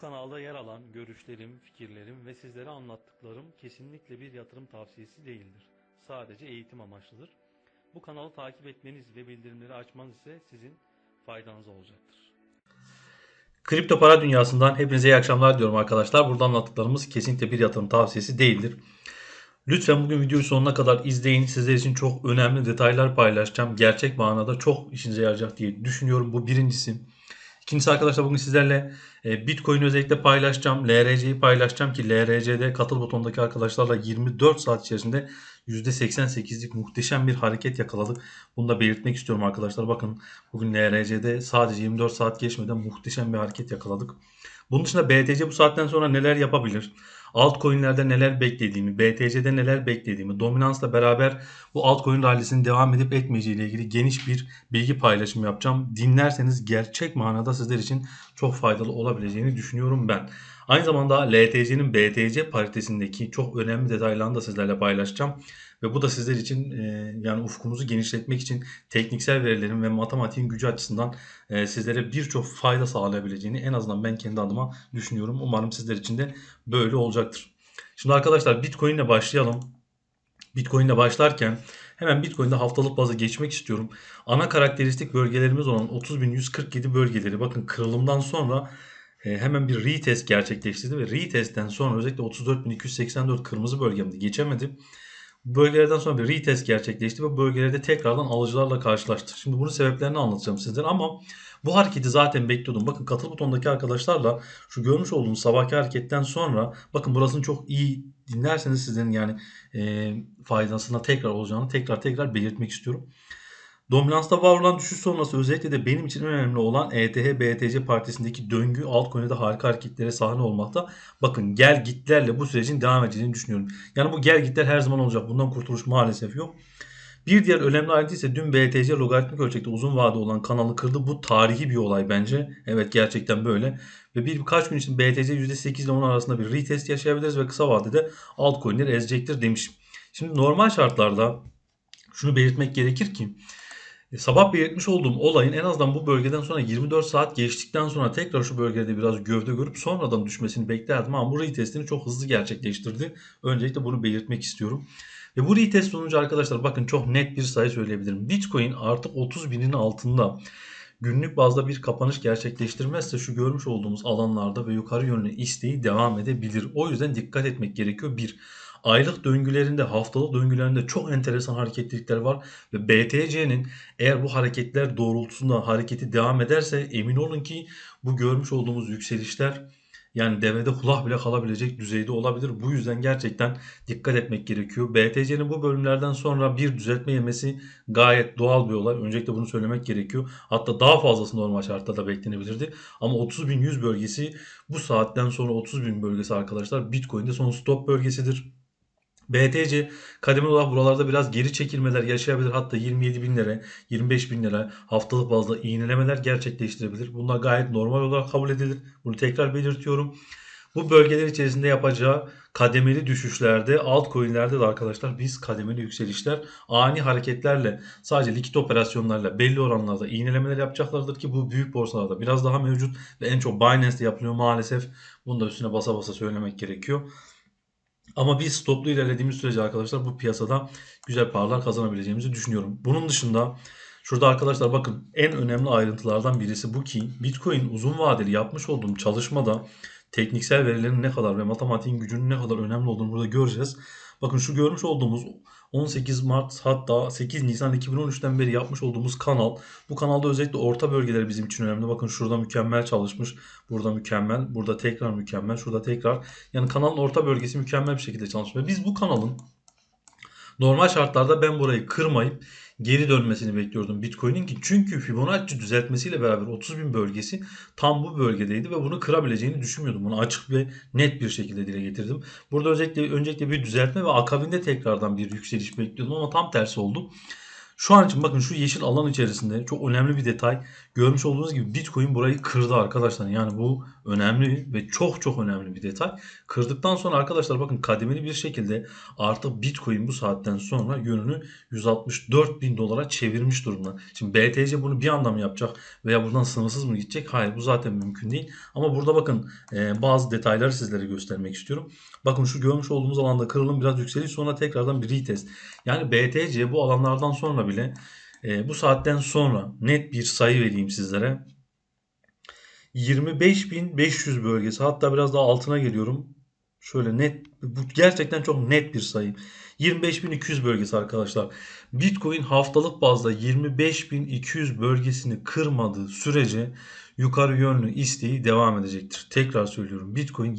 kanalda yer alan görüşlerim, fikirlerim ve sizlere anlattıklarım kesinlikle bir yatırım tavsiyesi değildir. Sadece eğitim amaçlıdır. Bu kanalı takip etmeniz ve bildirimleri açmanız ise sizin faydanıza olacaktır. Kripto para dünyasından hepinize iyi akşamlar diyorum arkadaşlar. Burada anlattıklarımız kesinlikle bir yatırım tavsiyesi değildir. Lütfen bugün videoyu sonuna kadar izleyin. Sizler için çok önemli detaylar paylaşacağım. Gerçek manada çok işinize yarayacak diye düşünüyorum. Bu birincisi. İkincisi arkadaşlar bugün sizlerle e, Bitcoin özellikle paylaşacağım. LRC'yi paylaşacağım ki LRC'de katıl butonundaki arkadaşlarla 24 saat içerisinde %88'lik muhteşem bir hareket yakaladık. Bunu da belirtmek istiyorum arkadaşlar. Bakın bugün LRC'de sadece 24 saat geçmeden muhteşem bir hareket yakaladık. Bunun dışında BTC bu saatten sonra neler yapabilir? Altcoin'lerde neler beklediğimi, BTC'de neler beklediğimi, dominansla beraber bu altcoin rallisinin devam edip etmeyeceği ile ilgili geniş bir bilgi paylaşımı yapacağım. Dinlerseniz gerçek manada sizler için çok faydalı olabileceğini düşünüyorum ben. Aynı zamanda LTC'nin BTC paritesindeki çok önemli detaylarını da sizlerle paylaşacağım. Ve bu da sizler için e, yani ufkunuzu genişletmek için tekniksel verilerin ve matematiğin gücü açısından e, sizlere birçok fayda sağlayabileceğini en azından ben kendi adıma düşünüyorum. Umarım sizler için de böyle olacaktır. Şimdi arkadaşlar Bitcoin ile başlayalım. Bitcoin ile başlarken hemen Bitcoin'de haftalık bazı geçmek istiyorum. Ana karakteristik bölgelerimiz olan 30.147 bölgeleri bakın kırılımdan sonra e, hemen bir retest gerçekleştirdi ve retestten sonra özellikle 34.284 kırmızı bölgemde geçemedi. Bölgelerden sonra bir retest gerçekleşti ve bölgelerde tekrardan alıcılarla karşılaştı. Şimdi bunun sebeplerini anlatacağım sizlere ama bu hareketi zaten bekliyordum. Bakın katıl butondaki arkadaşlarla şu görmüş olduğunuz sabahki hareketten sonra bakın burasını çok iyi dinlerseniz sizin yani e, faydasına tekrar olacağını tekrar tekrar belirtmek istiyorum. Dominansta var olan düşüş sonrası özellikle de benim için önemli olan E ETH BTC partisindeki döngü altcoin'de harika hareketlere sahne olmakta. Bakın gel gitlerle bu sürecin devam edeceğini düşünüyorum. Yani bu gel gitler her zaman olacak. Bundan kurtuluş maalesef yok. Bir diğer önemli ayrıntı ise dün BTC logaritmik ölçekte uzun vade olan kanalı kırdı. Bu tarihi bir olay bence. Evet gerçekten böyle. Ve bir birkaç gün için BTC %8 ile 10 arasında bir retest yaşayabiliriz ve kısa vadede altcoin'leri ezecektir demişim. Şimdi normal şartlarda şunu belirtmek gerekir ki Sabah belirtmiş olduğum olayın en azından bu bölgeden sonra 24 saat geçtikten sonra tekrar şu bölgede biraz gövde görüp sonradan düşmesini beklerdim ama bu retestini çok hızlı gerçekleştirdi. Öncelikle bunu belirtmek istiyorum. Ve bu retest sonucu arkadaşlar bakın çok net bir sayı söyleyebilirim. Bitcoin artık 30 binin altında günlük bazda bir kapanış gerçekleştirmezse şu görmüş olduğumuz alanlarda ve yukarı yönlü isteği devam edebilir. O yüzden dikkat etmek gerekiyor. Bir, aylık döngülerinde, haftalık döngülerinde çok enteresan hareketlilikler var ve BTC'nin eğer bu hareketler doğrultusunda hareketi devam ederse emin olun ki bu görmüş olduğumuz yükselişler yani devede kulah bile kalabilecek düzeyde olabilir. Bu yüzden gerçekten dikkat etmek gerekiyor. BTC'nin bu bölümlerden sonra bir düzeltme yemesi gayet doğal bir olay. Öncelikle bunu söylemek gerekiyor. Hatta daha fazlası normal şartlarda beklenebilirdi. Ama 30.100 bölgesi bu saatten sonra 30.000 bölgesi arkadaşlar Bitcoin'de son stop bölgesidir. BTC kademeli olarak buralarda biraz geri çekilmeler yaşayabilir. Hatta 27 bin lira, 25 bin lira haftalık bazda iğnelemeler gerçekleştirebilir. Bunlar gayet normal olarak kabul edilir. Bunu tekrar belirtiyorum. Bu bölgeler içerisinde yapacağı kademeli düşüşlerde, altcoin'lerde de arkadaşlar biz kademeli yükselişler, ani hareketlerle, sadece likit operasyonlarla belli oranlarda iğnelemeler yapacaklardır ki bu büyük borsalarda biraz daha mevcut ve en çok Binance'de yapılıyor maalesef. Bunu da üstüne basa basa söylemek gerekiyor. Ama biz stoplu ilerlediğimiz sürece arkadaşlar bu piyasada güzel paralar kazanabileceğimizi düşünüyorum. Bunun dışında şurada arkadaşlar bakın en önemli ayrıntılardan birisi bu ki Bitcoin uzun vadeli yapmış olduğum çalışmada tekniksel verilerin ne kadar ve matematiğin gücünün ne kadar önemli olduğunu burada göreceğiz. Bakın şu görmüş olduğumuz 18 Mart hatta 8 Nisan 2013'ten beri yapmış olduğumuz kanal. Bu kanalda özellikle orta bölgeler bizim için önemli. Bakın şurada mükemmel çalışmış. Burada mükemmel. Burada tekrar mükemmel. Şurada tekrar. Yani kanalın orta bölgesi mükemmel bir şekilde çalışmış. Biz bu kanalın normal şartlarda ben burayı kırmayıp geri dönmesini bekliyordum Bitcoin'in ki çünkü Fibonacci düzeltmesiyle beraber 30 bin bölgesi tam bu bölgedeydi ve bunu kırabileceğini düşünmüyordum. Bunu açık ve net bir şekilde dile getirdim. Burada özellikle öncelikle bir düzeltme ve akabinde tekrardan bir yükseliş bekliyordum ama tam tersi oldu. Şu an için bakın şu yeşil alan içerisinde çok önemli bir detay. Görmüş olduğunuz gibi Bitcoin burayı kırdı arkadaşlar. Yani bu önemli ve çok çok önemli bir detay. Kırdıktan sonra arkadaşlar bakın kademeli bir şekilde artık Bitcoin bu saatten sonra yönünü 164 bin dolara çevirmiş durumda. Şimdi BTC bunu bir anda mı yapacak veya buradan sınırsız mı gidecek? Hayır bu zaten mümkün değil. Ama burada bakın e, bazı detayları sizlere göstermek istiyorum. Bakın şu görmüş olduğumuz alanda kırılım biraz yükseliş sonra tekrardan bir retest. Yani BTC bu alanlardan sonra bile e, bu saatten sonra net bir sayı vereyim sizlere. 25.500 bölgesi hatta biraz daha altına geliyorum. Şöyle net bu gerçekten çok net bir sayı. 25.200 bölgesi arkadaşlar. Bitcoin haftalık bazda 25.200 bölgesini kırmadığı sürece yukarı yönlü isteği devam edecektir. Tekrar söylüyorum. Bitcoin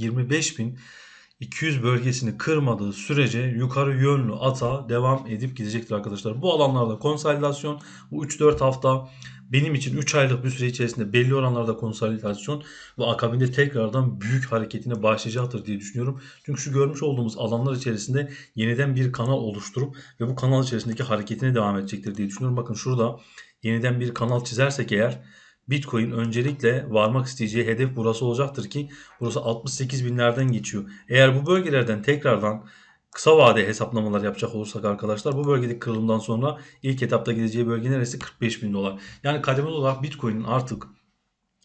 25.200 bölgesini kırmadığı sürece yukarı yönlü ata devam edip gidecektir arkadaşlar. Bu alanlarda konsolidasyon bu 3-4 hafta benim için 3 aylık bir süre içerisinde belli oranlarda konsolidasyon ve akabinde tekrardan büyük hareketine başlayacaktır diye düşünüyorum. Çünkü şu görmüş olduğumuz alanlar içerisinde yeniden bir kanal oluşturup ve bu kanal içerisindeki hareketine devam edecektir diye düşünüyorum. Bakın şurada yeniden bir kanal çizersek eğer Bitcoin öncelikle varmak isteyeceği hedef burası olacaktır ki burası 68 binlerden geçiyor. Eğer bu bölgelerden tekrardan kısa vade hesaplamalar yapacak olursak arkadaşlar bu bölgedeki kırılımdan sonra ilk etapta gideceği bölge neresi? 45 bin dolar. Yani kademeli olarak Bitcoin'in artık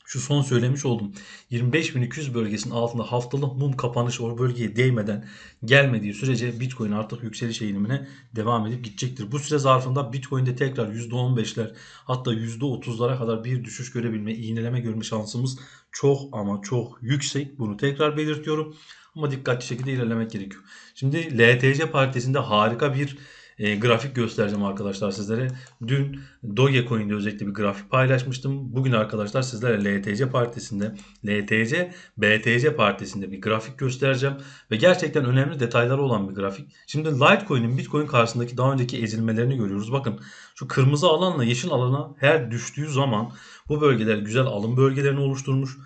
şu son söylemiş oldum. 25.200 bölgesinin altında haftalık mum kapanışı o bölgeye değmeden gelmediği sürece Bitcoin artık yükseliş eğilimine devam edip gidecektir. Bu süre zarfında Bitcoin'de tekrar %15'ler hatta %30'lara kadar bir düşüş görebilme, iğneleme görme şansımız çok ama çok yüksek. Bunu tekrar belirtiyorum. Ama dikkatli şekilde ilerlemek gerekiyor. Şimdi LTC paritesinde harika bir e, grafik göstereceğim arkadaşlar sizlere. Dün Dogecoin'de özellikle bir grafik paylaşmıştım. Bugün arkadaşlar sizlere LTC partisinde, LTC, BTC partisinde bir grafik göstereceğim. Ve gerçekten önemli detayları olan bir grafik. Şimdi Litecoin'in Bitcoin karşısındaki daha önceki ezilmelerini görüyoruz. Bakın şu kırmızı alanla yeşil alana her düştüğü zaman bu bölgeler güzel alım bölgelerini oluşturmuş.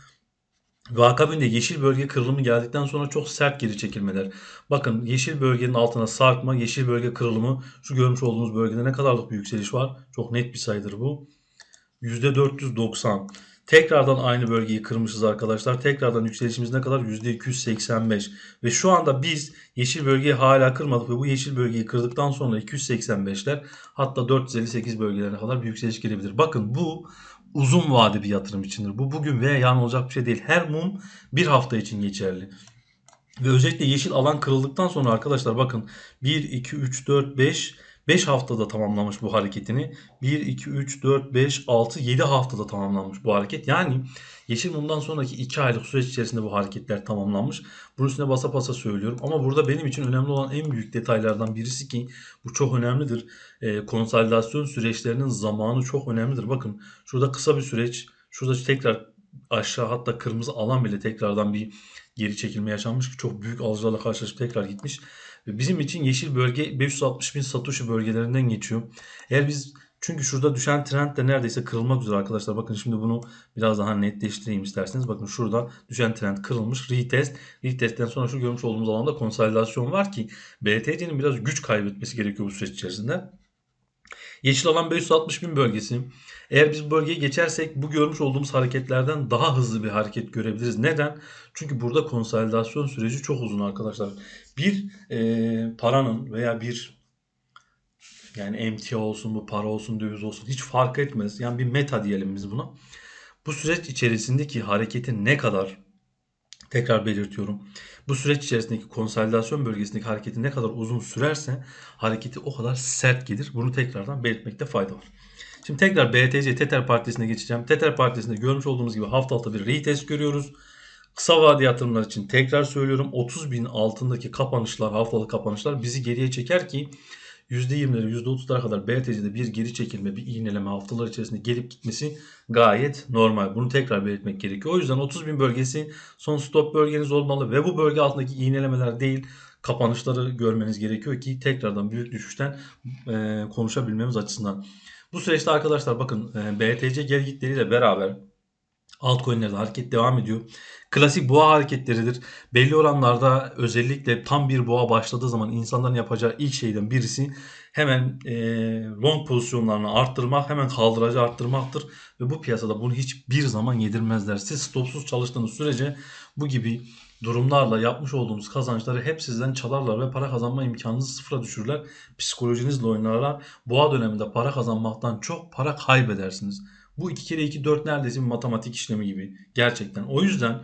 Ve akabinde yeşil bölge kırılımı geldikten sonra çok sert geri çekilmeler. Bakın yeşil bölgenin altına sarkma, yeşil bölge kırılımı şu görmüş olduğunuz bölgede ne kadarlık bir yükseliş var? Çok net bir sayıdır bu. %490. Tekrardan aynı bölgeyi kırmışız arkadaşlar. Tekrardan yükselişimiz ne kadar? %285. Ve şu anda biz yeşil bölgeyi hala kırmadık ve bu yeşil bölgeyi kırdıktan sonra 285'ler hatta 458 bölgelerine kadar bir yükseliş gelebilir. Bakın bu uzun vade bir yatırım içindir. Bu bugün veya yarın olacak bir şey değil. Her mum bir hafta için geçerli. Ve özellikle yeşil alan kırıldıktan sonra arkadaşlar bakın 1, 2, 3, 4, 5 5 haftada tamamlamış bu hareketini. 1, 2, 3, 4, 5, 6, 7 haftada tamamlanmış bu hareket. Yani yeşil mumdan sonraki 2 aylık süreç içerisinde bu hareketler tamamlanmış. Bunun üstüne basa basa söylüyorum. Ama burada benim için önemli olan en büyük detaylardan birisi ki bu çok önemlidir. E, konsolidasyon süreçlerinin zamanı çok önemlidir. Bakın şurada kısa bir süreç. Şurada tekrar aşağı hatta kırmızı alan bile tekrardan bir geri çekilme yaşanmış ki çok büyük alıcılarla karşılaşıp tekrar gitmiş. Ve bizim için yeşil bölge 560 bin Satoshi bölgelerinden geçiyor. Eğer biz çünkü şurada düşen trend de neredeyse kırılmak üzere arkadaşlar. Bakın şimdi bunu biraz daha netleştireyim isterseniz. Bakın şurada düşen trend kırılmış. Retest. Retest'ten sonra şu görmüş olduğumuz alanda konsolidasyon var ki BTC'nin biraz güç kaybetmesi gerekiyor bu süreç içerisinde. Yeşil alan 560 bin bölgesi. Eğer biz bu bölgeyi geçersek bu görmüş olduğumuz hareketlerden daha hızlı bir hareket görebiliriz. Neden? Çünkü burada konsolidasyon süreci çok uzun arkadaşlar. Bir e, paranın veya bir yani emtia olsun bu para olsun döviz olsun hiç fark etmez. Yani bir meta diyelim biz buna. Bu süreç içerisindeki hareketin ne kadar tekrar belirtiyorum. Bu süreç içerisindeki konsolidasyon bölgesindeki hareketi ne kadar uzun sürerse hareketi o kadar sert gelir. Bunu tekrardan belirtmekte fayda var. Şimdi tekrar BTC Tether Partisi'ne geçeceğim. Tether Partisi'nde görmüş olduğumuz gibi hafta altı bir retest görüyoruz. Kısa vade yatırımlar için tekrar söylüyorum 30 bin altındaki kapanışlar, haftalık kapanışlar bizi geriye çeker ki %20'lere %30'lara kadar BTC'de bir geri çekilme, bir iğneleme haftalar içerisinde gelip gitmesi gayet normal. Bunu tekrar belirtmek gerekiyor. O yüzden 30 bin bölgesi son stop bölgeniz olmalı ve bu bölge altındaki iğnelemeler değil kapanışları görmeniz gerekiyor ki tekrardan büyük düşüşten e, konuşabilmemiz açısından. Bu süreçte arkadaşlar bakın e, BTC gel gitleriyle beraber Altcoin'lerde hareket devam ediyor. Klasik boğa hareketleridir. Belli oranlarda özellikle tam bir boğa başladığı zaman insanların yapacağı ilk şeyden birisi hemen e, long pozisyonlarını arttırmak, hemen kaldıracı arttırmaktır. Ve bu piyasada bunu hiçbir zaman yedirmezler. Siz stopsuz çalıştığınız sürece bu gibi durumlarla yapmış olduğunuz kazançları hep sizden çalarlar ve para kazanma imkanınızı sıfıra düşürürler. Psikolojinizle oynarlar. Boğa döneminde para kazanmaktan çok para kaybedersiniz. Bu 2 kere 2 4 neredeyse bir matematik işlemi gibi gerçekten. O yüzden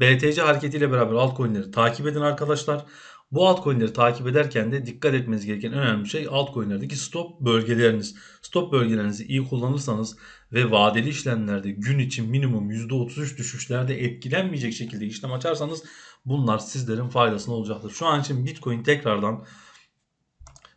BTC hareketiyle beraber altcoin'leri takip edin arkadaşlar. Bu altcoin'leri takip ederken de dikkat etmeniz gereken önemli şey altcoin'lerdeki stop bölgeleriniz. Stop bölgelerinizi iyi kullanırsanız ve vadeli işlemlerde gün için minimum %33 düşüşlerde etkilenmeyecek şekilde işlem açarsanız bunlar sizlerin faydasına olacaktır. Şu an için Bitcoin tekrardan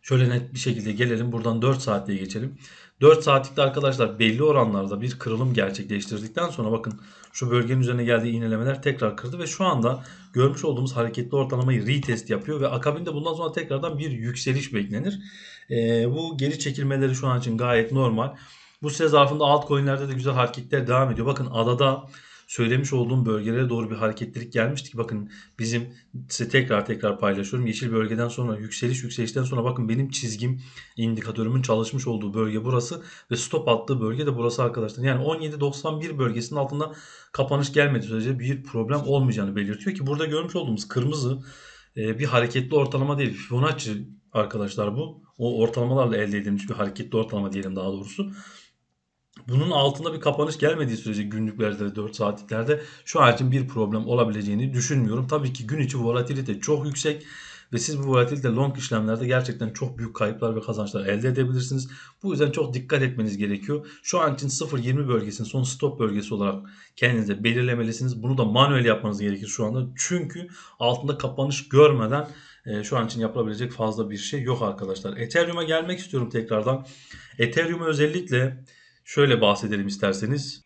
şöyle net bir şekilde gelelim. Buradan 4 saatliğe geçelim. 4 saatlikte arkadaşlar belli oranlarda bir kırılım gerçekleştirdikten sonra bakın şu bölgenin üzerine geldiği iğnelemeler tekrar kırdı ve şu anda görmüş olduğumuz hareketli ortalamayı retest yapıyor ve akabinde bundan sonra tekrardan bir yükseliş beklenir. Ee, bu geri çekilmeleri şu an için gayet normal. Bu süre zarfında altcoin'lerde de güzel hareketler devam ediyor. Bakın adada söylemiş olduğum bölgelere doğru bir hareketlilik gelmişti ki bakın bizim size tekrar tekrar paylaşıyorum. Yeşil bölgeden sonra yükseliş yükselişten sonra bakın benim çizgim indikatörümün çalışmış olduğu bölge burası ve stop attığı bölge de burası arkadaşlar. Yani 17.91 bölgesinin altında kapanış gelmediği sürece bir problem olmayacağını belirtiyor ki burada görmüş olduğumuz kırmızı e, bir hareketli ortalama değil. Fibonacci arkadaşlar bu. O ortalamalarla elde edilmiş bir hareketli ortalama diyelim daha doğrusu. Bunun altında bir kapanış gelmediği sürece günlüklerde 4 saatliklerde şu an için bir problem olabileceğini düşünmüyorum. Tabii ki gün içi volatilite çok yüksek ve siz bu volatilite long işlemlerde gerçekten çok büyük kayıplar ve kazançlar elde edebilirsiniz. Bu yüzden çok dikkat etmeniz gerekiyor. Şu an için 0.20 bölgesini son stop bölgesi olarak kendinize belirlemelisiniz. Bunu da manuel yapmanız gerekir şu anda. Çünkü altında kapanış görmeden e, şu an için yapılabilecek fazla bir şey yok arkadaşlar. Ethereum'a gelmek istiyorum tekrardan. Ethereum'a özellikle Şöyle bahsedelim isterseniz.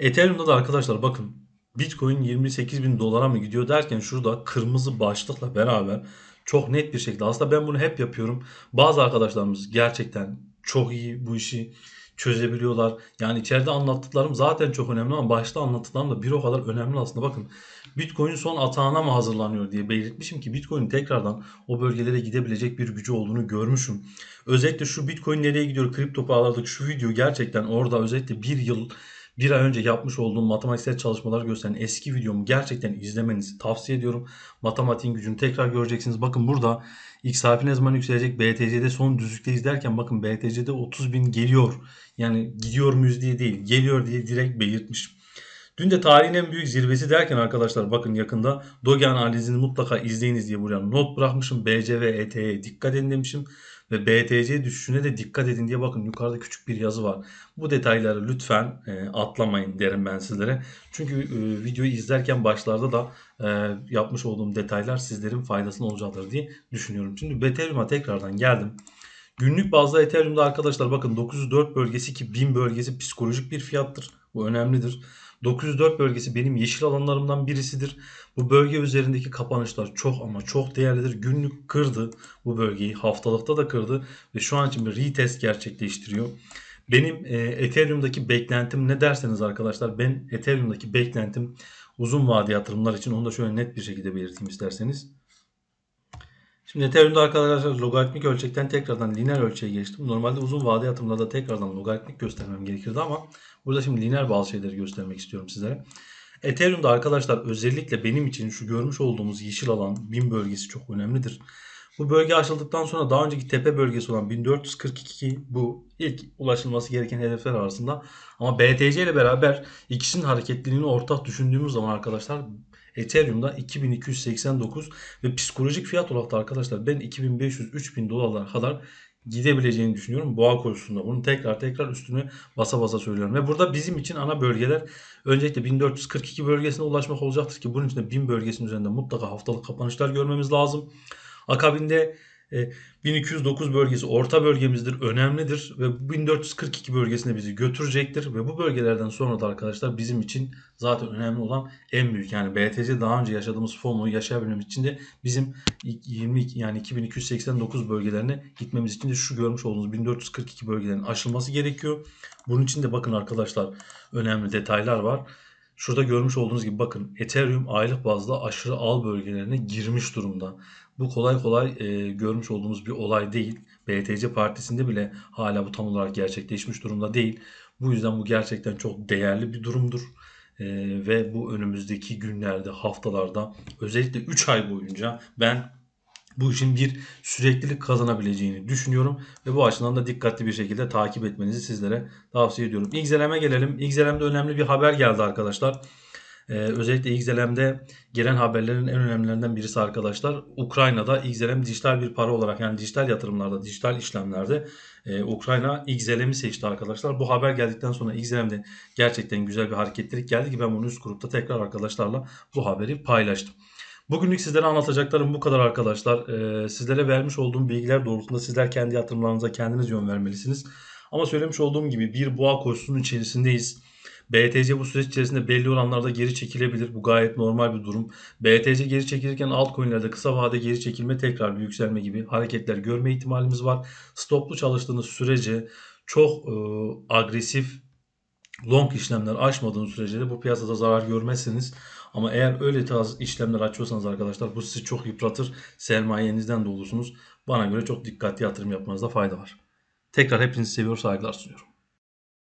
Ethereum'da da arkadaşlar bakın Bitcoin 28 bin dolara mı gidiyor derken şurada kırmızı başlıkla beraber çok net bir şekilde aslında ben bunu hep yapıyorum. Bazı arkadaşlarımız gerçekten çok iyi bu işi çözebiliyorlar. Yani içeride anlattıklarım zaten çok önemli ama başta anlattıklarım da bir o kadar önemli aslında. Bakın Bitcoin son atağına mı hazırlanıyor diye belirtmişim ki Bitcoin tekrardan o bölgelere gidebilecek bir gücü olduğunu görmüşüm. Özellikle şu Bitcoin nereye gidiyor kripto paralardaki şu video gerçekten orada özellikle bir yıl bir ay önce yapmış olduğum matematiksel çalışmaları gösteren eski videomu gerçekten izlemenizi tavsiye ediyorum. Matematiğin gücünü tekrar göreceksiniz. Bakın burada XRP ne zaman yükselecek? BTC'de son düzlükte izlerken bakın BTC'de 30 bin geliyor. Yani gidiyor muyuz diye değil geliyor diye direkt belirtmiş. Dün de tarihin en büyük zirvesi derken arkadaşlar bakın yakında Doge analizini mutlaka izleyiniz diye buraya not bırakmışım. BC ve ET'ye dikkat edin demişim. Ve BTC düşüşüne de dikkat edin diye bakın yukarıda küçük bir yazı var. Bu detayları lütfen e, atlamayın derim ben sizlere. Çünkü e, videoyu izlerken başlarda da e, yapmış olduğum detaylar sizlerin faydasına olacaktır diye düşünüyorum. Şimdi Ethereum'a tekrardan geldim. Günlük bazda Ethereum'da arkadaşlar bakın 904 bölgesi ki 1000 bölgesi psikolojik bir fiyattır. Bu önemlidir. 904 bölgesi benim yeşil alanlarımdan birisidir. Bu bölge üzerindeki kapanışlar çok ama çok değerlidir. Günlük kırdı bu bölgeyi. Haftalıkta da kırdı ve şu an için bir retest gerçekleştiriyor. Benim e, Ethereum'daki beklentim ne derseniz arkadaşlar ben Ethereum'daki beklentim uzun vade yatırımlar için onu da şöyle net bir şekilde belirteyim isterseniz. Şimdi Ethereum'da arkadaşlar logaritmik ölçekten tekrardan lineer ölçeğe geçtim. Normalde uzun vade yatırımlarda tekrardan logaritmik göstermem gerekirdi ama burada şimdi lineer bazı şeyleri göstermek istiyorum sizlere. Ethereum'da arkadaşlar özellikle benim için şu görmüş olduğumuz yeşil alan 1000 bölgesi çok önemlidir. Bu bölge aşıldıktan sonra daha önceki tepe bölgesi olan 1442 bu ilk ulaşılması gereken hedefler arasında. Ama BTC ile beraber ikisinin hareketliliğini ortak düşündüğümüz zaman arkadaşlar Ethereum'da 2289 ve psikolojik fiyat olarak da arkadaşlar ben 2500-3000 dolarlara kadar gidebileceğini düşünüyorum. Boğa konusunda bunu tekrar tekrar üstüne basa basa söylüyorum. Ve burada bizim için ana bölgeler öncelikle 1442 bölgesine ulaşmak olacaktır ki bunun için de 1000 bölgesinin üzerinde mutlaka haftalık kapanışlar görmemiz lazım. Akabinde 1209 bölgesi orta bölgemizdir, önemlidir ve 1442 bölgesine bizi götürecektir ve bu bölgelerden sonra da arkadaşlar bizim için zaten önemli olan en büyük yani BTC daha önce yaşadığımız FOMO'yu yaşayabilmemiz için de bizim 20 yani 2289 bölgelerine gitmemiz için de şu görmüş olduğunuz 1442 bölgelerin aşılması gerekiyor. Bunun için de bakın arkadaşlar önemli detaylar var. Şurada görmüş olduğunuz gibi bakın Ethereum aylık bazda aşırı al bölgelerine girmiş durumda. Bu kolay kolay e, görmüş olduğumuz bir olay değil. BTC partisinde bile hala bu tam olarak gerçekleşmiş durumda değil. Bu yüzden bu gerçekten çok değerli bir durumdur. E, ve bu önümüzdeki günlerde, haftalarda özellikle 3 ay boyunca ben bu işin bir süreklilik kazanabileceğini düşünüyorum ve bu açıdan da dikkatli bir şekilde takip etmenizi sizlere tavsiye ediyorum. XLM'e gelelim. XLM'de önemli bir haber geldi arkadaşlar. Ee, özellikle XLM'de gelen haberlerin en önemlilerinden birisi arkadaşlar. Ukrayna'da XLM dijital bir para olarak yani dijital yatırımlarda, dijital işlemlerde e, Ukrayna XLM'i seçti arkadaşlar. Bu haber geldikten sonra XLM'de gerçekten güzel bir hareketlilik geldi ki ben bunu üst grupta tekrar arkadaşlarla bu haberi paylaştım. Bugünlük sizlere anlatacaklarım bu kadar arkadaşlar. Ee, sizlere vermiş olduğum bilgiler doğrultusunda sizler kendi yatırımlarınıza kendiniz yön vermelisiniz. Ama söylemiş olduğum gibi bir boğa koşusunun içerisindeyiz. BTC bu süreç içerisinde belli oranlarda geri çekilebilir. Bu gayet normal bir durum. BTC geri çekilirken altcoin'lerde kısa vade geri çekilme tekrar bir yükselme gibi hareketler görme ihtimalimiz var. Stoplu çalıştığınız sürece çok e, agresif long işlemler açmadığınız sürece de bu piyasada zarar görmezsiniz. Ama eğer öyle tarz işlemler açıyorsanız arkadaşlar bu sizi çok yıpratır. Sermayenizden de olursunuz. Bana göre çok dikkatli yatırım yapmanızda fayda var. Tekrar hepinizi seviyor saygılar sunuyorum.